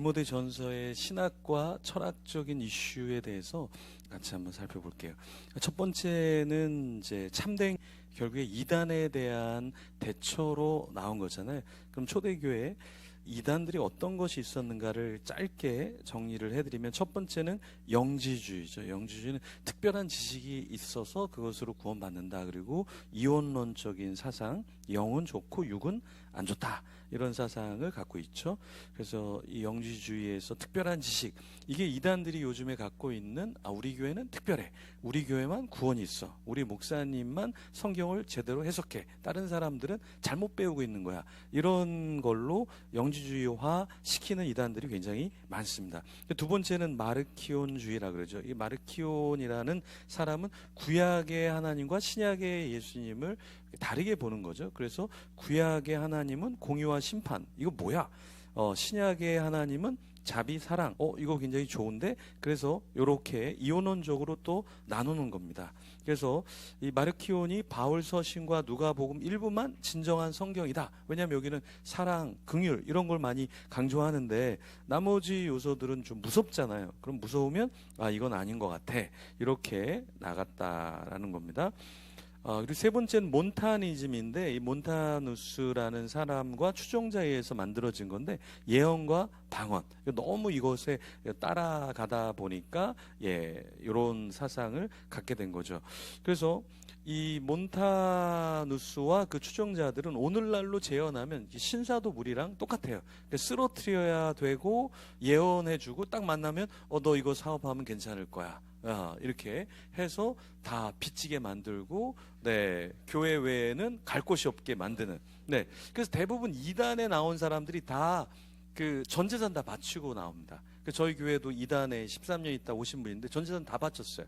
디모데 전서의 신학과 철학적인 이슈에 대해서 같이 한번 살펴볼게요. 첫 번째는 이제 참된 결국에 이단에 대한 대처로 나온 거잖아요. 그럼 초대교회 이단들이 어떤 것이 있었는가를 짧게 정리를 해드리면 첫 번째는 영지주의죠. 영지주의는 특별한 지식이 있어서 그것으로 구원받는다. 그리고 이원론적인 사상, 영은 좋고 육은 안 좋다. 이런 사상을 갖고 있죠. 그래서 이 영지주의에서 특별한 지식, 이게 이단들이 요즘에 갖고 있는 아 우리 교회는 특별해. 우리 교회만 구원이 있어. 우리 목사님만 성경을 제대로 해석해. 다른 사람들은 잘못 배우고 있는 거야. 이런 걸로 영지주의화 시키는 이단들이 굉장히 많습니다. 두 번째는 마르키온주의라 그러죠. 이 마르키온이라는 사람은 구약의 하나님과 신약의 예수님을 다르게 보는 거죠. 그래서 구약의 하나님은 공의와 심판. 이거 뭐야? 어, 신약의 하나님은 자비 사랑. 어, 이거 굉장히 좋은데 그래서 이렇게 이원론적으로 또 나누는 겁니다. 그래서 이 마르키온이 바울 서신과 누가복음 일부만 진정한 성경이다. 왜냐하면 여기는 사랑, 긍휼 이런 걸 많이 강조하는데 나머지 요소들은 좀 무섭잖아요. 그럼 무서우면 아 이건 아닌 것 같아. 이렇게 나갔다라는 겁니다. 어, 그리고 세 번째는 몬타니즘인데 이 몬타누스라는 사람과 추종자에 의해서 만들어진 건데 예언과 방언 너무 이것에 따라가다 보니까 예 이런 사상을 갖게 된 거죠. 그래서 이 몬타누스와 그 추종자들은 오늘날로 재현하면 신사도물이랑 똑같아요. 그러니까 쓰러트려야 되고 예언해주고 딱 만나면 어 너 이거 사업하면 괜찮을 거야. 아, 이렇게 해서 다 빚지게 만들고 네 교회 외에는 갈 곳이 없게 만드는 네 그래서 대부분 이단에 나온 사람들이 다 그 전재산 다 바치고 나옵니다. 그 저희 교회도 이단에 13년 있다 오신 분인데 전재산 다 바쳤어요.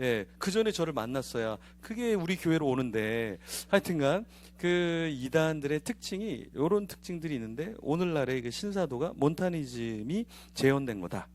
예, 그 전에 저를 만났어야 그게 우리 교회로 오는데 하여튼간 그 이단들의 특징이 이런 특징들이 있는데 오늘날의 그 신사도가 몬타니즘이 재현된 거다.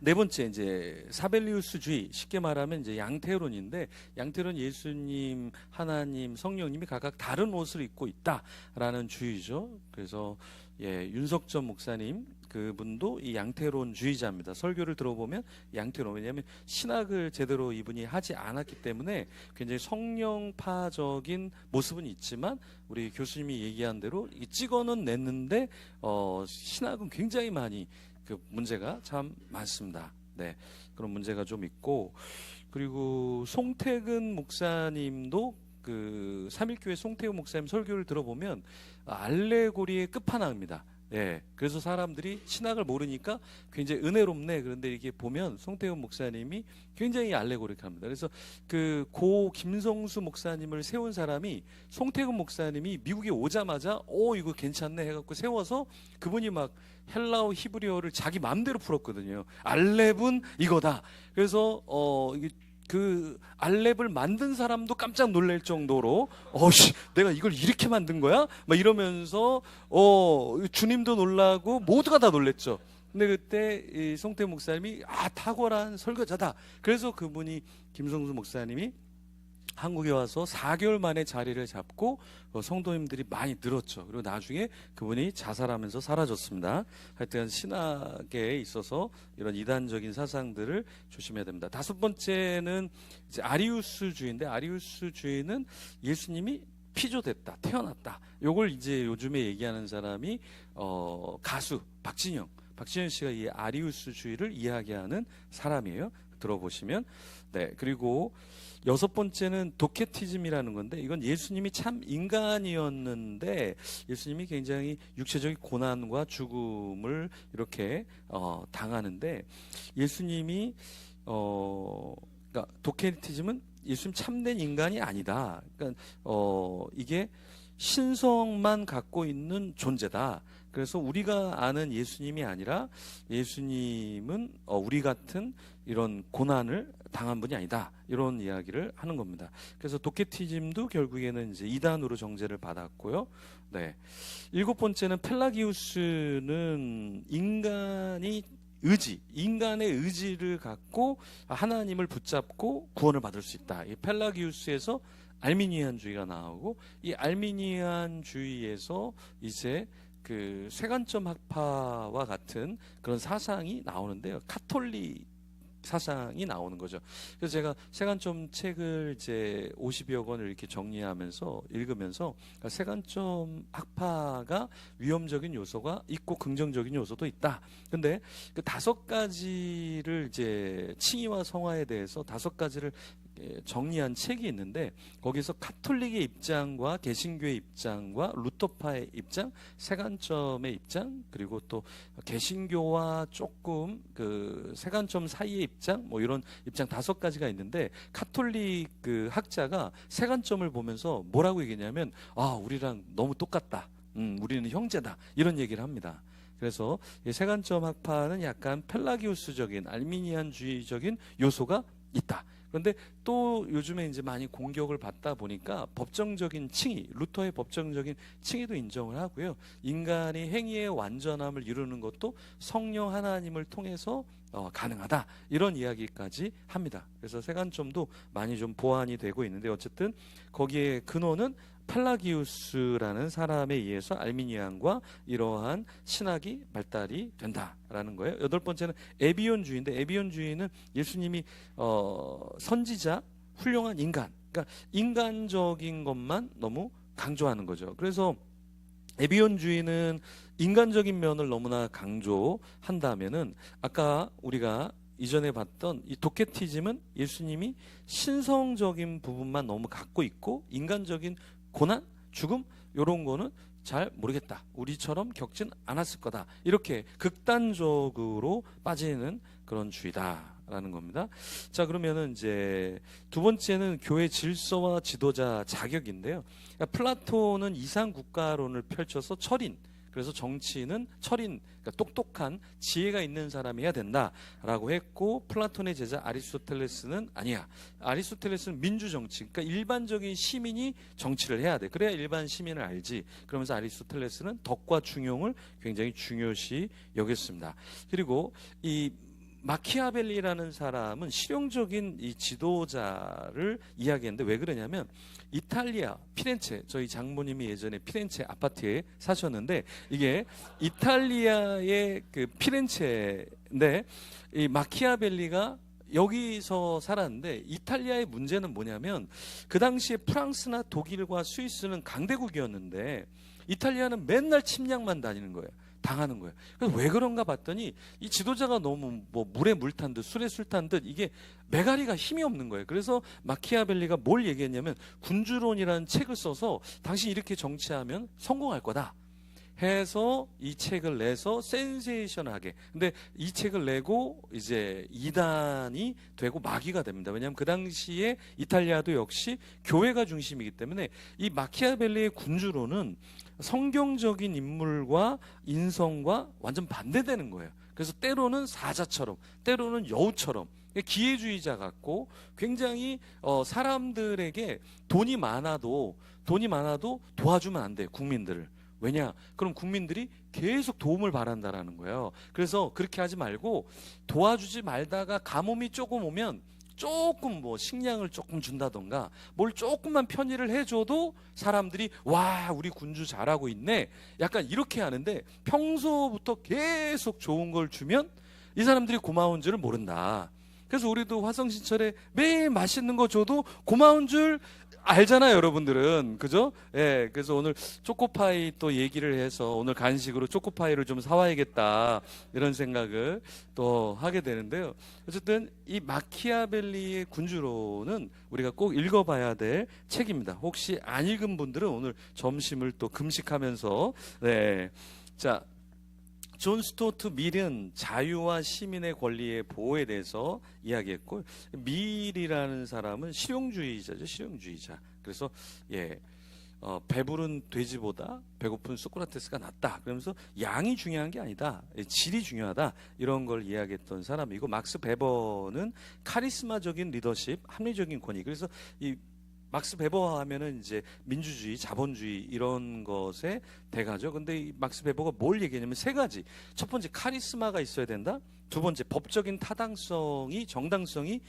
네 번째 이제 사벨리우스주의 쉽게 말하면 이제 양태론인데 양태론 예수님 하나님 성령님이 각각 다른 옷을 입고 있다라는 주의죠. 그래서 예, 윤석전 목사님 그분도 이 양태론주의자입니다. 설교를 들어보면 양태론 왜냐하면 신학을 제대로 이분이 하지 않았기 때문에 굉장히 성령파적인 모습은 있지만 우리 교수님이 얘기한 대로 찍어는 냈는데 어, 신학은 굉장히 많이 그 문제가 참 많습니다. 네. 그런 문제가 좀 있고 그리고 송태근 목사님도 그 삼일교회 송태근 목사님 설교를 들어보면 알레고리의 끝판왕입니다. 예. 그래서 사람들이 신학을 모르니까 굉장히 은혜롭네. 그런데 이렇게 보면 송태훈 목사님이 굉장히 알레고릭합니다. 그래서 그 고 김성수 목사님을 세운 사람이 송태훈 목사님이 미국에 오자마자 오 이거 괜찮네 해갖고 세워서 그분이 막 헬라어 히브리어를 자기 마음대로 풀었거든요. 알렙은 이거다. 그래서 어 이게 그 알렙을 만든 사람도 깜짝 놀랄 정도로 어씨 내가 이걸 이렇게 만든 거야? 막 이러면서 어 주님도 놀라고 모두가 다 놀랬죠. 근데 그때 이 송태 목사님이 아 탁월한 설교자다. 그래서 그분이 김성수 목사님이 한국에 와서 4개월 만에 자리를 잡고 어, 성도님들이 많이 늘었죠. 그리고 나중에 그분이 자살하면서 사라졌습니다. 하여튼 신학에 있어서 이런 이단적인 사상들을 조심해야 됩니다. 다섯 번째는 이제 아리우스 주의인데 아리우스 주의는 예수님이 피조됐다, 태어났다. 요걸 이제 요즘에 얘기하는 사람이 어, 가수 박진영. 박진영 씨가 이 아리우스주의를 이야기하는 사람이에요. 들어보시면 네 그리고 여섯 번째는 도케티즘이라는 건데 이건 예수님이 참 인간이었는데 예수님이 굉장히 육체적인 고난과 죽음을 이렇게 어, 당하는데 예수님이 어 그러니까 도케티즘은 예수님 참된 인간이 아니다. 그러니까 어 이게 신성만 갖고 있는 존재다. 그래서 우리가 아는 예수님이 아니라 예수님은 어, 우리 같은 이런 고난을 당한 분이 아니다. 이런 이야기를 하는 겁니다. 그래서 도케티즘도 결국에는 이제 이단으로 정죄를 받았고요. 네. 일곱 번째는 펠라기우스는 인간이 의지, 인간의 의지를 갖고 하나님을 붙잡고 구원을 받을 수 있다. 이 펠라기우스에서 알미니안주의가 나오고 이 알미니안주의에서 이제 그 세관점 학파와 같은 그런 사상이 나오는데요. 카톨릭 사상이 나오는 거죠. 그래서 제가 세관점 책을 이제 50여 권을 이렇게 정리하면서 읽으면서 그러니까 세관점 학파가 위험적인 요소가 있고 긍정적인 요소도 있다. 근데 그 다섯 가지를 이제 칭의와 성화에 대해서 다섯 가지를 예, 정리한 책이 있는데 거기서 카톨릭의 입장과 개신교의 입장과 루터파의 입장, 세관점의 입장 그리고 또 개신교와 조금 그 세관점 사이의 입장 뭐 이런 입장 다섯 가지가 있는데 카톨릭 그 학자가 세관점을 보면서 뭐라고 얘기냐면 아 우리랑 너무 똑같다. 음, 우리는 형제다 이런 얘기를 합니다. 그래서 이 세관점 학파는 약간 펠라기우스적인 알미니안주의적인 요소가 있다. 그런데 또 요즘에 이제 많이 공격을 받다 보니까 법정적인 칭의, 루터의 법정적인 칭의도 인정을 하고요. 인간이 행위의 완전함을 이루는 것도 성령 하나님을 통해서 어, 가능하다 이런 이야기까지 합니다. 그래서 세관점도 많이 좀 보완이 되고 있는데 어쨌든 거기에 근원은 팔라기우스라는 사람에 의해서 알미니안과 이러한 신학이 발달이 된다라는 거예요. 여덟 번째는 에비온주의인데 에비온주의는 예수님이 어, 선지자, 훌륭한 인간, 그러니까 인간적인 것만 너무 강조하는 거죠. 그래서 에비온주의는 인간적인 면을 너무나 강조한다면은 아까 우리가 이전에 봤던 이 도케티즘은 예수님이 신성적인 부분만 너무 갖고 있고 인간적인 고난, 죽음 이런 거는 잘 모르겠다. 우리처럼 겪진 않았을 거다. 이렇게 극단적으로 빠지는 그런 주의다 라는 겁니다. 자 그러면은 이제 두 번째는 교회 질서와 지도자 자격인데요. 그러니까 플라톤은 이상 국가론을 펼쳐서 철인 그래서 정치인은 철인, 그러니까 똑똑한 지혜가 있는 사람이 해야 된다라고 했고 플라톤의 제자 아리스토텔레스는 아니야. 아리스토텔레스는 민주 정치, 그러니까 일반적인 시민이 정치를 해야 돼. 그래야 일반 시민을 알지. 그러면서 아리스토텔레스는 덕과 중용을 굉장히 중요시 여겼습니다. 그리고 이 마키아벨리라는 사람은 실용적인 이 지도자를 이야기했는데 왜 그러냐면 이탈리아 피렌체 저희 장모님이 예전에 피렌체 아파트에 사셨는데 이게 이탈리아의 그 피렌체인데 이 마키아벨리가 여기서 살았는데 이탈리아의 문제는 뭐냐면 그 당시에 프랑스나 독일과 스위스는 강대국이었는데 이탈리아는 맨날 침략만 다니는 거예요. 당하는 거예요. 그래서 왜 그런가 봤더니 이 지도자가 너무 뭐 물에 물 탄 듯 술에 술 탄 듯 이게 메가리가 힘이 없는 거예요. 그래서 마키아벨리가 뭘 얘기했냐면 군주론이라는 책을 써서 당신 이렇게 정치하면 성공할 거다. 해서 이 책을 내서 센세이션하게. 근데 이 책을 내고 이제 이단이 되고 마귀가 됩니다. 왜냐하면 그 당시에 이탈리아도 역시 교회가 중심이기 때문에 이 마키아벨리의 군주론은 성경적인 인물과 인성과 완전 반대되는 거예요. 그래서 때로는 사자처럼, 때로는 여우처럼 기회주의자 같고 굉장히 어, 사람들에게 돈이 많아도 돈이 많아도 도와주면 안 돼. 국민들을. 왜냐? 그럼 국민들이 계속 도움을 바란다라는 거예요. 그래서 그렇게 하지 말고 도와주지 말다가 가뭄이 조금 오면 조금 뭐 식량을 조금 준다던가 뭘 조금만 편의를 해줘도 사람들이 와 우리 군주 잘하고 있네 약간 이렇게 하는데 평소부터 계속 좋은 걸 주면 이 사람들이 고마운 줄을 모른다. 그래서 우리도 화성신철에 매일 맛있는 거 줘도 고마운 줄 알잖아요, 여러분들은. 그죠? 예, 그래서 오늘 초코파이 또 얘기를 해서 오늘 간식으로 초코파이를 좀 사와야겠다. 이런 생각을 또 하게 되는데요. 어쨌든 이 마키아벨리의 군주로는 우리가 꼭 읽어봐야 될 책입니다. 혹시 안 읽은 분들은 오늘 점심을 또 금식하면서, 네. 자, 존 스토트 밀은 자유와 시민의 권리의 보호에 대해서 이야기했고 밀이라는 사람은 실용주의자죠 실용주의자 그래서 예 어, 배부른 돼지보다 배고픈 소크라테스가 낫다. 그러면서 양이 중요한 게 아니다. 예, 질이 중요하다. 이런 걸 이야기했던 사람이고 막스 베버는 카리스마적인 리더십, 합리적인 권위. 그래서 이 막스 베버 하면은 이제 민주주의, 자본주의 이런 것에 대가죠. 근데 이 막스 베버가 뭘 얘기했냐면 세 가지. 첫 번째 카리스마가 있어야 된다. 두 번째 법적인 타당성이 정당성이 어,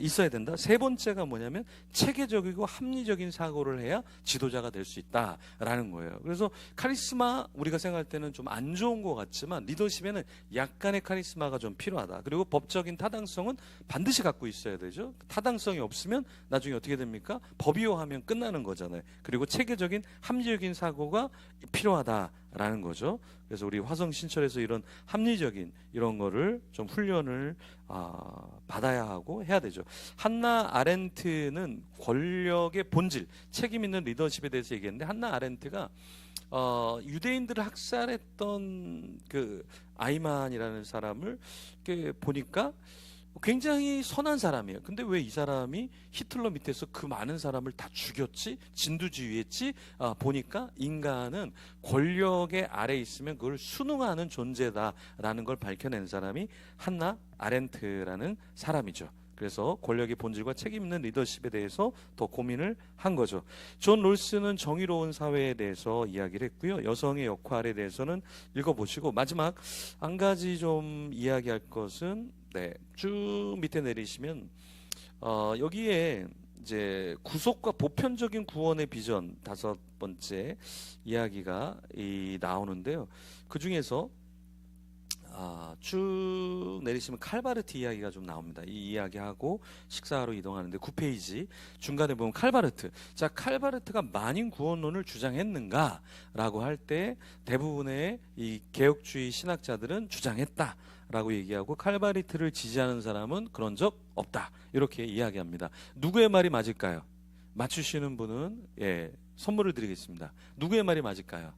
있어야 된다. 세 번째가 뭐냐면 체계적이고 합리적인 사고를 해야 지도자가 될 수 있다라는 거예요. 그래서 카리스마 우리가 생각할 때는 좀 안 좋은 것 같지만 리더십에는 약간의 카리스마가 좀 필요하다. 그리고 법적인 타당성은 반드시 갖고 있어야 되죠. 타당성이 없으면 나중에 어떻게 됩니까? 법이요하면 끝나는 거잖아요. 그리고 체계적인 합리적인 사고가 필요하다 라는 거죠. 그래서 우리 화성 신철에서 이런 합리적인 이런 거를 좀 훈련을 아, 받아야 하고 해야 되죠. 한나 아렌트는 권력의 본질, 책임 있는 리더십에 대해서 얘기했는데 한나 아렌트가 어, 유대인들을 학살했던 그 아이만이라는 사람을 보니까 굉장히 선한 사람이에요. 근데 왜 이 사람이 히틀러 밑에서 그 많은 사람을 다 죽였지? 진두지휘했지? 아, 보니까 인간은 권력의 아래 있으면 그걸 순응하는 존재다라는 걸 밝혀낸 사람이 한나 아렌트라는 사람이죠. 그래서 권력의 본질과 책임 있는 리더십에 대해서 더 고민을 한 거죠. 존 롤스는 정의로운 사회에 대해서 이야기를 했고요. 여성의 역할에 대해서는 읽어보시고 마지막 한 가지 좀 이야기할 것은 네, 쭉 밑에 내리시면 어, 여기에 이제 구속과 보편적인 구원의 비전 다섯 번째 이야기가 이 나오는데요. 그 중에서 아, 쭉 내리시면 칼바르트 이야기가 좀 나옵니다. 이 이야기하고 식사하러 이동하는데 9페이지 중간에 보면 칼바르트. 자, 칼바르트가 만인 구원론을 주장했는가라고 할 때 대부분의 이 개혁주의 신학자들은 주장했다 라고 얘기하고 칼바르트를 지지하는 사람은 그런 적 없다. 이렇게 이야기합니다. 누구의 말이 맞을까요? 맞추시는 분은 예, 선물을 드리겠습니다. 누구의 말이 맞을까요?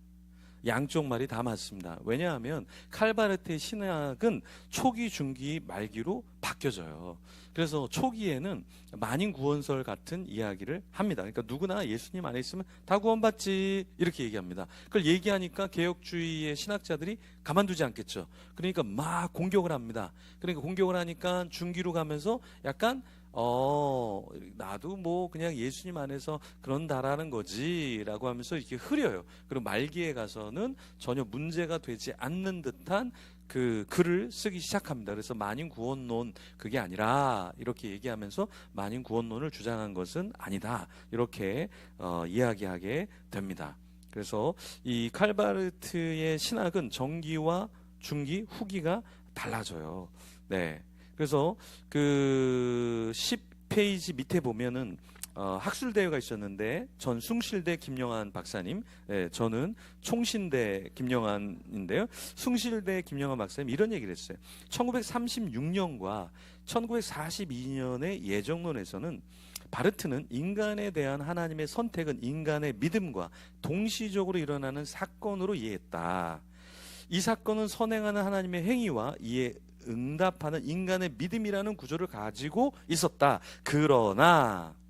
양쪽 말이 다 맞습니다. 왜냐하면 칼바르트의 신학은 초기, 중기, 말기로 바뀌어져요. 그래서 초기에는 만인 구원설 같은 이야기를 합니다. 그러니까 누구나 예수님 안에 있으면 다 구원받지 이렇게 얘기합니다. 그걸 얘기하니까 개혁주의의 신학자들이 가만두지 않겠죠. 그러니까 막 공격을 합니다. 그러니까 공격을 하니까 중기로 가면서 약간 어, 나도 뭐 그냥 예수님 안에서 그런다라는 거지라고 하면서 이렇게 흐려요. 그리고 말기에 가서는 전혀 문제가 되지 않는 듯한 그 글을 쓰기 시작합니다. 그래서 만인 구원론 그게 아니라 이렇게 얘기하면서 만인 구원론을 주장한 것은 아니다. 이렇게 어, 이야기하게 됩니다. 그래서 이 칼바르트의 신학은 정기와 중기, 후기가 달라져요. 네. 그래서 그 10페이지 밑에 보면은 어, 학술 대회가 있었는데 전 숭실대 김영한 박사님, 예, 저는 총신대 김영한인데요. 숭실대 김영한 박사님 이런 얘기를 했어요. 1936년과 1942년의 예정론에서는 바르트는 인간에 대한 하나님의 선택은 인간의 믿음과 동시적으로 일어나는 사건으로 이해했다. 이 사건은 선행하는 하나님의 행위와 이에 응답하는 인간의 믿음이라는 구조를 가지고 있었다. 그러나 예,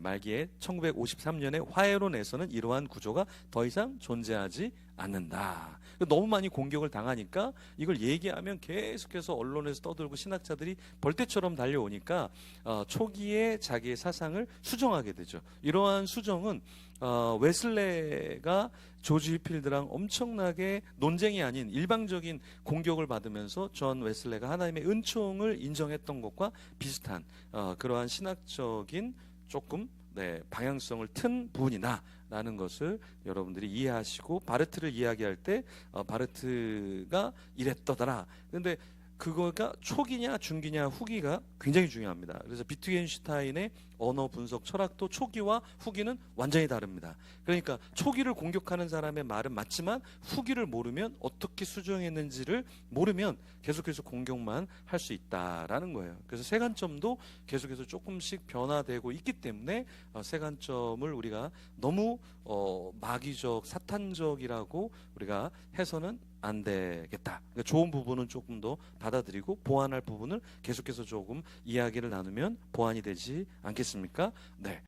말기에 1953년에 화해론에서는 이러한 구조가 더 이상 존재하지 않는다. 너무 많이 공격을 당하니까 이걸 얘기하면 계속해서 언론에서 떠들고 신학자들이 벌떼처럼 달려오니까 어, 초기에 자기의 사상을 수정하게 되죠. 이러한 수정은 어, 웨슬레가 조지 힐필드랑 엄청나게 논쟁이 아닌 일방적인 공격을 받으면서 존 웨슬레가 하나님의 은총을 인정했던 것과 비슷한 어, 그러한 신학적인 조금 네, 방향성을 튼 부분이다라는 것을 여러분들이 이해하시고 바르트를 이야기할 때 어, 바르트가 이랬더더라. 근데 그거가 초기냐 중기냐 후기가 굉장히 중요합니다. 그래서 비트겐슈타인의 언어 분석 철학도 초기와 후기는 완전히 다릅니다. 그러니까 초기를 공격하는 사람의 말은 맞지만 후기를 모르면 어떻게 수정했는지를 모르면 계속해서 공격만 할 수 있다라는 거예요. 그래서 세관점도 계속해서 조금씩 변화되고 있기 때문에 어, 세관점을 우리가 너무 어, 마귀적 사탄적이라고 우리가 해서는 안 되겠다. 그러니까 좋은 부분은 조금 더 받아들이고 보완할 부분을 계속해서 조금 이야기를 나누면 보완이 되지 않겠습니까? 네.